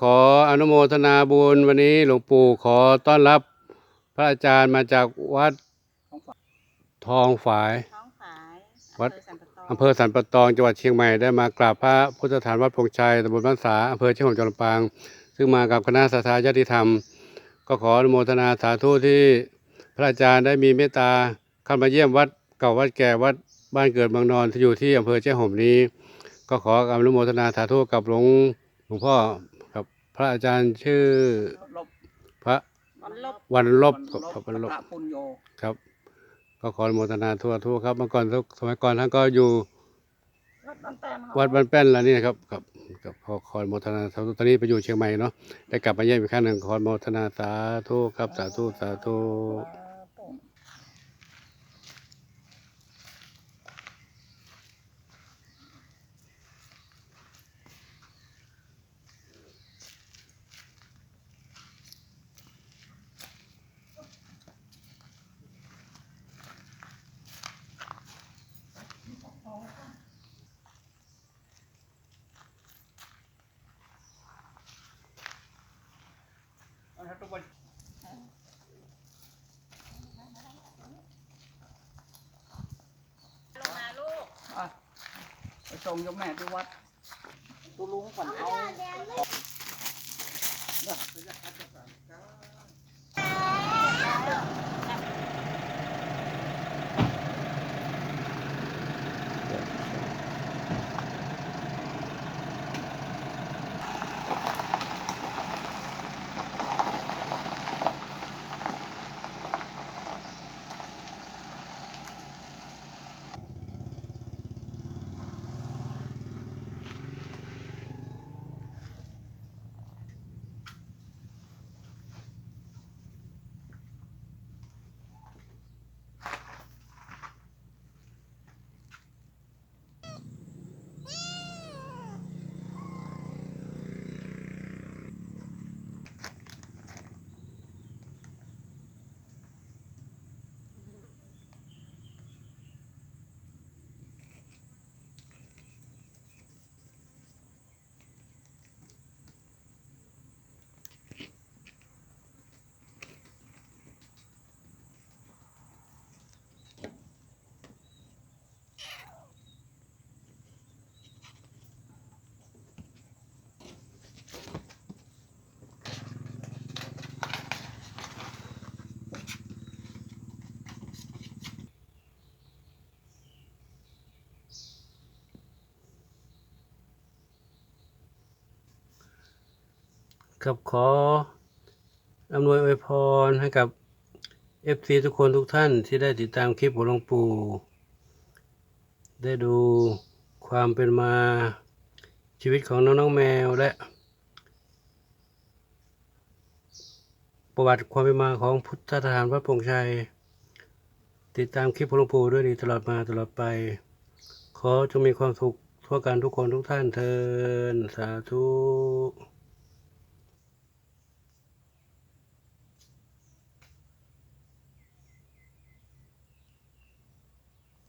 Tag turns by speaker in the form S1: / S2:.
S1: ขออนุโมทนาบุญวันนี้หลวงปู่ขอต้อนรับพระอาจารย์มาจากวัดทองฝาย
S2: ท้องฝาย
S1: วัด
S2: อำเภอสันปะตอง
S1: อำเภอสันปะตองจังหวัดเชียงใหม่ได้มากราบพระพุทธฐานวัดพงชัยตำบลบ้านสาอำเภอเชียงของจังหวัดลำปาง ซึ่งมากับคณะสัตยาญาติธรรม ก็ขออนุโมทนาสาธุที่พระอาจารย์ได้มีเมตตาเข้ามาเยี่ยมวัดเก่าวัดแก่วัดบ้านเกิดเมืองนอนที่อยู่ที่อำเภอเชียงห่มนี้ ก็ขออนุโมทนาสาธุกับหลวงหลวงพ่อกับพ ระอาจารย์ชื่อ
S3: ลบ
S1: พระ
S2: วันลบ
S1: วันลบ
S3: ลบ
S1: ครับวันลบ
S3: พระปุญโย
S1: ครับ ก็ขออนุโมทนาทั่วทั่วครับเมื่อก่อนสมัยก่อนท่านก็อยู่
S3: วัดบ้านแต้ม
S1: วัดบ้านแป้นแล้วนี่นะครับครับกับขอขออนุโมทนาสาธุตอนนี้ไปอยู่เชียงใหม่เนาะได้กลับมาเยี่ยมอีกครั้งหนึ่งขออนุโมทนาสาธุครับสาธุสาธุ
S2: ลงมาลูก
S3: อะไปส่งโยมแม่ที่วัดตูลุงก่อนเอา
S1: ครับขออำนวยอวยพรให้กับเอฟซีทุกคนทุกท่านที่ได้ติดตามคลิปของหลวงปู่ ได้ดูความเป็นมาชีวิตของน้องน้องแมวและ ประวัติความเป็นมาของพุทธสถานวัดพงชัย ติดตามคลิปของหลวงปู่ด้วยดีตลอดมาตลอดไป ขอจงมีความสุขทั่วกันทุกคนทุกท่านเทินสาธุ